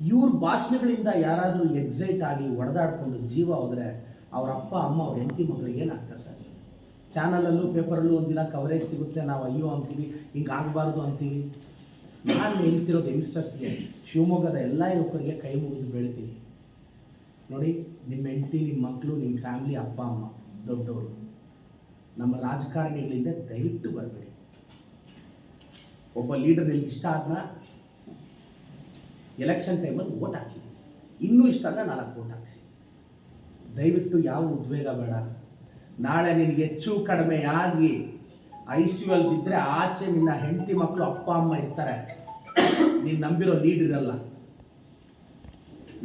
ಇವ್ರ ಭಾಷಣಗಳಿಂದ ಯಾರಾದರೂ ಎಕ್ಸೈಟ್ ಆಗಿ ಒಡೆದಾಡ್ಕೊಂಡು ಜೀವ ಹೋದರೆ ಅವ್ರ ಅಪ್ಪ, ಅಮ್ಮ, ಅವ್ರ ಹೆಂಡತಿ ಮಗಳು ಏನಾಗ್ತಾರೆ ಸರ್? ಚಾನಲಲ್ಲೂ, ಪೇಪರಲ್ಲೂ ಒಂದಿನ ಕವರೇಜ್ ಸಿಗುತ್ತೆ. ನಾವು ಅಯ್ಯೋ ಅಂತೀವಿ, ಹಿಂಗೆ ಆಗಬಾರ್ದು ಅಂತೀವಿ. ನಾನು ಹೇಳ್ತಿರೋದು ಯಂಗ್ಸ್ಟರ್ಸ್ಗೆ ಶಿವಮೊಗ್ಗದ ಎಲ್ಲ ಯುವಕರಿಗೆ ಕೈ ಮುಗಿದು ಬೆಳಿತೀನಿ. ನೋಡಿ ನಿಮ್ಮ ಹೆಂಡತಿ ನಿಮ್ಮ ಮಕ್ಕಳು ನಿಮ್ಮ ಫ್ಯಾಮಿಲಿ ಅಪ್ಪ, ಅಮ್ಮ ದೊಡ್ಡವರು ನಮ್ಮ ರಾಜಕಾರಣಿಗಳಿಂದ ದಯವಿಟ್ಟು ಬರಬೇಡಿ. ಒಬ್ಬ ಲೀಡರ್ ನಿಮ್ಗೆ ಇಷ್ಟ ಆದ್ನ? ಎಲೆಕ್ಷನ್ ಟೈಮಲ್ಲಿ ಓಟ್ ಹಾಕಿ. ಇನ್ನೂ ಇಷ್ಟ ಅಂದರೆ ನಾಲ್ಕು ಓಟ್ ಹಾಕಿಸಿ. ದಯವಿಟ್ಟು ಯಾವ ಉದ್ವೇಗ ಬೇಡ. ನಾಳೆ ನಿನಗೆ ಹೆಚ್ಚು ಕಡಿಮೆ ಆಗಿ ಐ ಸಿ ಯು ಅಲ್ಲಿ ಬಿದ್ದರೆ ಆಚೆ ನಿನ್ನ ಹೆಂಡತಿ ಮಕ್ಕಳು ಅಪ್ಪ, ಅಮ್ಮ ಇರ್ತಾರೆ. ನೀನು ನಂಬಿರೋ ಲೀಡ್ ಇರಲ್ಲ.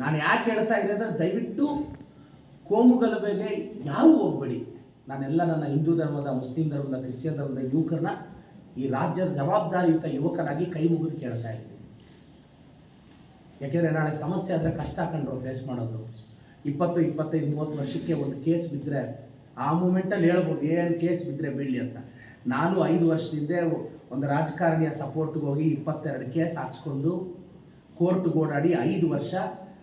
ನಾನು ಯಾಕೆ ಹೇಳ್ತಾ ಇದ್ದೆ ಅಂದರೆ ದಯವಿಟ್ಟು ಕೋಮುಗಲಭೆಗೆ ಯಾರೂ ಹೋಗ್ಬೇಡಿ. ನಾನೆಲ್ಲ ನನ್ನ ಹಿಂದೂ ಧರ್ಮದ, ಮುಸ್ಲಿಂ ಧರ್ಮದ, ಕ್ರಿಶ್ಚಿಯನ್ ಧರ್ಮದ ಯುವಕರನ್ನ ಈ ರಾಜ್ಯದ ಜವಾಬ್ದಾರಿಯುತ ಯುವಕನಾಗಿ ಕೈ ಮುಗಿದು ಕೇಳ್ತಾ ಇದ್ದೀನಿ. ಯಾಕೆಂದರೆ ನಾಳೆ ಸಮಸ್ಯೆ ಆದರೆ ಕಷ್ಟ ಕಂಡ್ರು ಫೇಸ್ ಮಾಡೋದು. ಇಪ್ಪತ್ತು, ಇಪ್ಪತ್ತೈದು, ಮೂವತ್ತು ವರ್ಷಕ್ಕೆ ಒಂದು ಕೇಸ್ ಬಿದ್ದರೆ ಆ ಮೂಮೆಂಟಲ್ಲಿ ಹೇಳ್ಬೋದು, ಏನು ಕೇಸ್ ಬಿದ್ದರೆ ಬೀಳಲಿ ಅಂತ. ನಾನು ಐದು ವರ್ಷದಿಂದ ಒಂದು ರಾಜಕಾರಣಿಯ ಸಪೋರ್ಟ್ಗೆ ಹೋಗಿ ಇಪ್ಪತ್ತೆರಡು ಕೇಸ್ ಹಾಕ್ಸ್ಕೊಂಡು ಕೋರ್ಟ್ಗೆ ಓಡಾಡಿ ಐದು ವರ್ಷ,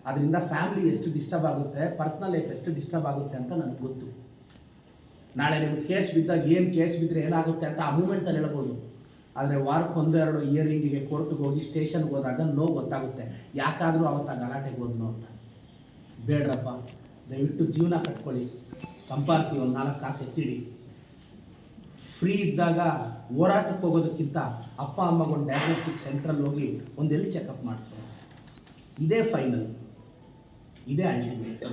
ಅದರಿಂದ ಫ್ಯಾಮಿಲಿ ಎಷ್ಟು ಡಿಸ್ಟರ್ಬ್ ಆಗುತ್ತೆ ಪರ್ಸ್ನಲ್ ಲೈಫ್ ಎಷ್ಟು ಡಿಸ್ಟರ್ಬ್ ಆಗುತ್ತೆ ಅಂತ ನನಗೆ ಗೊತ್ತು. ನಾಳೆ ನಿಮ್ಗೆ ಕೇಸ್ ಬಿದ್ದಾಗ ಏನು ಕೇಸ್ ಬಿದ್ದರೆ ಏನಾಗುತ್ತೆ ಅಂತ ಆ ಮೂಮೆಂಟಲ್ಲಿ ಹೇಳ್ಬೋದು. ಆದರೆ ವಾರಕ್ಕೆ ಒಂದೆರಡು ಇಯರಿಂಗಿಗೆ ಕೋರ್ಟ್ಗೆ ಹೋಗಿ ಸ್ಟೇಷನ್ಗೆ ಹೋದಾಗ ನೋ ಗೊತ್ತಾಗುತ್ತೆ. ಯಾಕಾದರೂ ಅವತ್ತು ಗಲಾಟೆಗೆ ಹೋದ್ನು ಅಂತ. ಬೇಡ್ರಪ್ಪ, ದಯವಿಟ್ಟು ಜೀವನ ಕಟ್ಕೊಳ್ಳಿ. ಸಂಪಾದಿಸಿ ಒಂದು ನಾಲ್ಕು ಕಾಸು ಎತ್ತಿಡಿ. ಫ್ರೀ ಇದ್ದಾಗ ಹೋರಾಟಕ್ಕೆ ಹೋಗೋದಕ್ಕಿಂತ ಅಪ್ಪ ಅಮ್ಮಗೊಂದು ಡಯಾಗ್ನೋಸ್ಟಿಕ್ ಸೆಂಟ್ರಲ್ಲಿ ಹೋಗಿ ಒಂದು ಎಲ್ಲಿ ಚೆಕಪ್ ಮಾಡಿಸೋ ಇದೇ ಫೈನಲ್ ಇದೇ ಅಲ್ಟಿಮೇಟ್